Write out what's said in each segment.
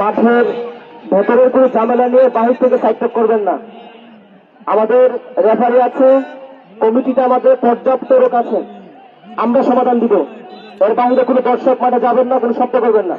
মাঠের ভেতরের কোনো ঝামেলা নিয়ে বাহির থেকে সাইড করবেন না। আমাদের রেফারি আছে, কমিটিতে আমাদের পর্যাপ্ত লোক আছে। আমরা সমাধান দিব। এর বাইরে কোনো দর্শক মাঠে যাবেন না কোনো শব্দ করবেন না।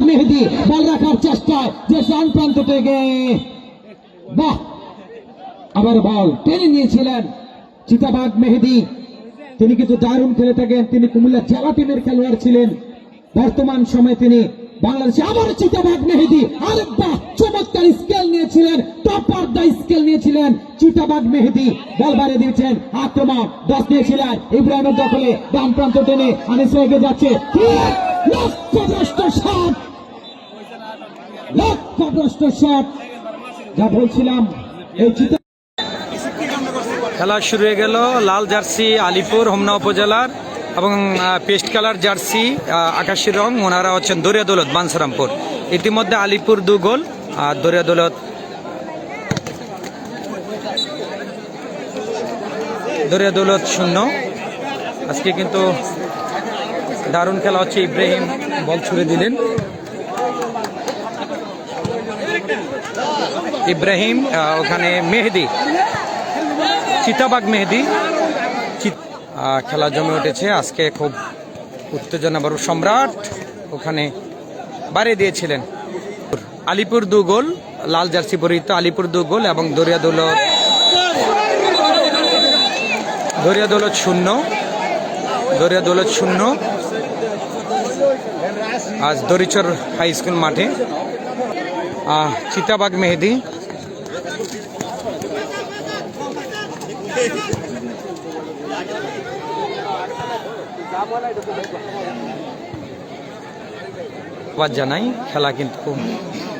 মেহেদি, বল রাখার চেষ্টায় যে ডান প্রান্ত থেকে। বাহ! আবার বল টেনে নিয়েছিলেন চিতাবাগ মেহেদি। তিনি কিন্তু দারুণ খেলে থাকেন। তিনি কুমিল্লা জেলা টিমের খেলোয়াড় ছিলেন। বর্তমান সময়ে তিনি বাংলাদেশে আবার চিতাবাগ মেহেদি। আরে বাহ! চমৎকার স্কেল নিয়েছিলেন টপ অফ দ্য স্কেল নিয়েছিলেন চিতাবাগ মেহেদি বল বাড়িয়ে দিয়েছেন, আক্রমণ, দশ নিয়েছিলেন, ইব্রাহিমের দখলে ডান প্রান্ত টেনে আনিস এগিয়ে যাচ্ছে। লক্ষ্যভ্রষ্ট শট লক্ষ্যভ্রষ্ট শট যা বলছিলাম, এই খেলা শুরু হয়ে গেল, লাল জার্সি আলিপুর, হোমনা উপজেলার, এবং পেস্ট কালার জার্সি আকাশি রং, ওনারা হচ্ছেন দরিয়া দৌলত, বানসারামপুর। ইতিমধ্যে আলিপুর দু গোল আর দরিয়া দৌলত। দরিয়া দৌলত শূন্য। আজকে কিন্তু দারুণ খেলা হচ্ছে ইব্রাহিম, বল ছুড়ে দিলেন। ইব্রাহিম ওখানে মেহেদি চিতাবাগ মেহেদি। খেলা জমে উঠেছে। আজকে খুব উত্তেজনা বড় সম্রাট ওখানে বাড়িয়ে দিয়েছিলেন। আলিপুর দু গোল, লাল জার্সি পরিহিত আলিপুর দু গোল এবং দরিয়া দৌলত দরিয়া দৌলত শূন্য, দরিয়া দৌলত শূন্য। আজ দরিচর হাই স্কুল মাঠে। চিতাবাগ মেহেদি। ধন্যবাদ জানাই। খেলা কিন্তু খুব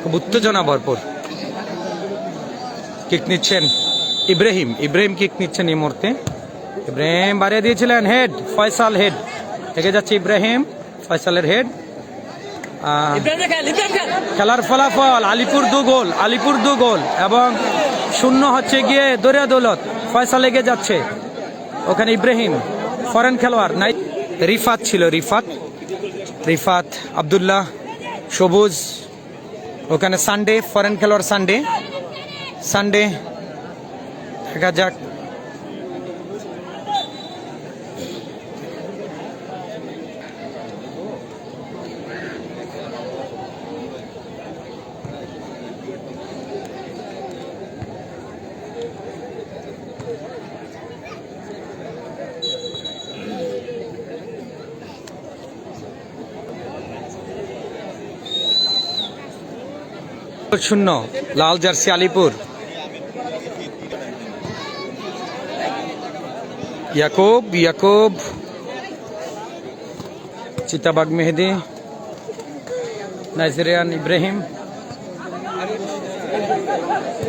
খুব উত্তেজনা ভরপুর। কিক নিচ্ছেন ইব্রাহিম। ইব্রাহিম কিক নিচ্ছেন এই মুহূর্তে। ইব্রাহিম বাড়িয়ে দিয়েছিলেন হেড ফয়সাল হেড থেকে যাচ্ছে ইব্রাহিম ফয়সালের হেড খেলার ফলাফল আলিপুর দু গোল আলিপুর দু গোল এবং শূন্য হচ্ছে গিয়ে দরিয়া দৌলত ফয়সাল এগিয়ে যাচ্ছে। ওখানে ইব্রাহিম ফরেন খেলোয়াড়। নাই রিফাত ছিল রিফাত। রিফাত আবদুল্লাহ সবুজ ওখানে সানডে ফরেন খেলোয়াড় সানডে সানডে দেখা যাক। শূন্য লাল jersey Alipur Yakub Yakub Chitabag Mehedi Nigerian Ibrahim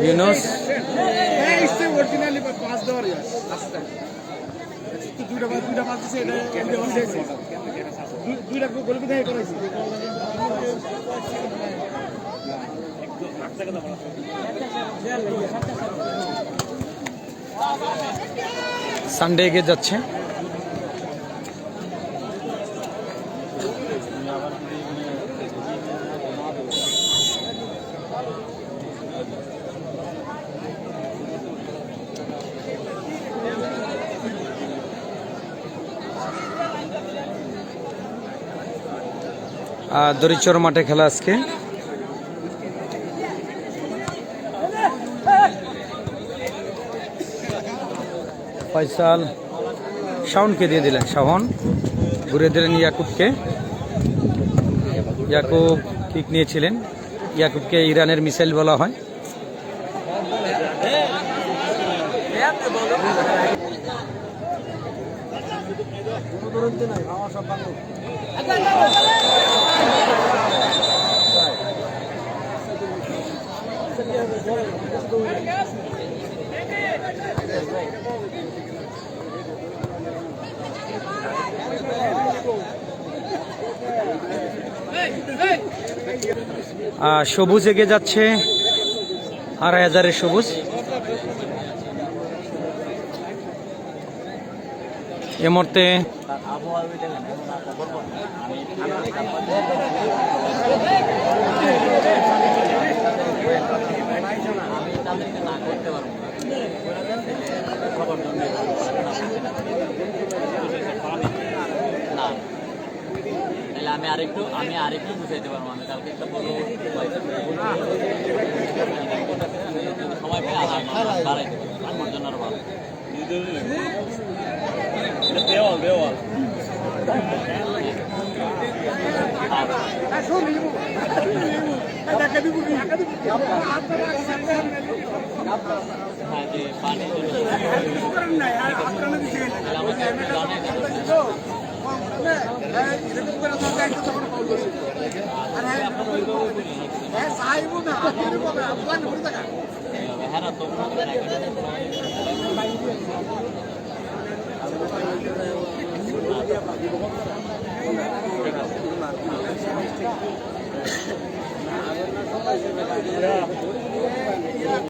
Yunus Sunday এগিয়ে যাচ্ছে। দরিচর মাঠে খেলা আজকে। ফয়সাল শাওনকে দিয়ে দিলেন শাওন। ঘুরে দিলেন ইয়াকুবকে। ইয়াকুব কিক নিয়েছিলেন। ইয়াকুবকে ইরানের মিসাইল বলা হয়। আমার আহ, সবুজ এগে যাচ্ছে। আড়াই হাজারের সবুজ। এ মুহূর্তে আরেকটু আমি আরেকটু বুঝাইতে পারব আমি কালকে একটা বড় সময় পেয়ে ঘণ্টা বাড়াইতে পারব জন্য আরও ভালো দেওয়াল দেওয়াল হ্যাঁ পানি Yeah.